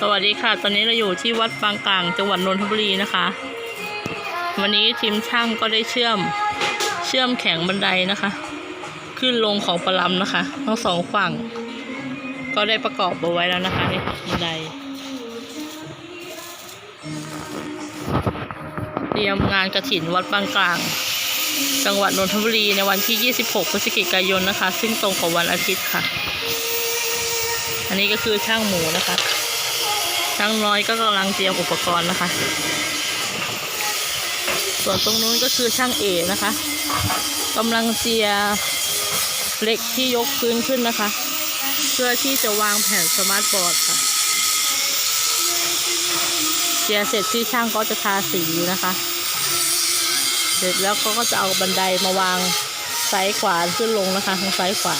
สวัสดีค่ะ ตอนนี้เราอยู่ที่วัดบางกลางจังหวัดนนทบุรีนะคะ วันนี้ทีมช่างก็ได้เชื่อมเชื่อมแข็งบันไดนะคะ ขึ้นลงของประลำนะคะทั้งสองฝั่ง ก็ได้ประกอบเอาไว้แล้วนะคะนี่บันได เตรียมงานกระถินวัดบางกลาง จังหวัดนนทบุรีในวันที่ 26 พฤศจิกายนนะคะ ซึ่งตรงกับวันอาทิตย์ค่ะ อันนี้ก็คือช่างหมูนะคะ ช่างน้อยก็กำลังเตรียมอุปกรณ์นะคะ ส่วนตรงนู้นก็คือช่างเอนะคะกำลังเจียเหล็กที่ยกพื้นขึ้นนะคะ เพื่อที่จะวางแผ่นสมาร์ทบอร์ดค่ะเจียเสร็จที่ช่างก็จะทาสีนะคะ เสร็จแล้วเขาก็จะเอาบันไดมาวางซ้ายขวาขึ้นลงนะคะทางซ้ายขวา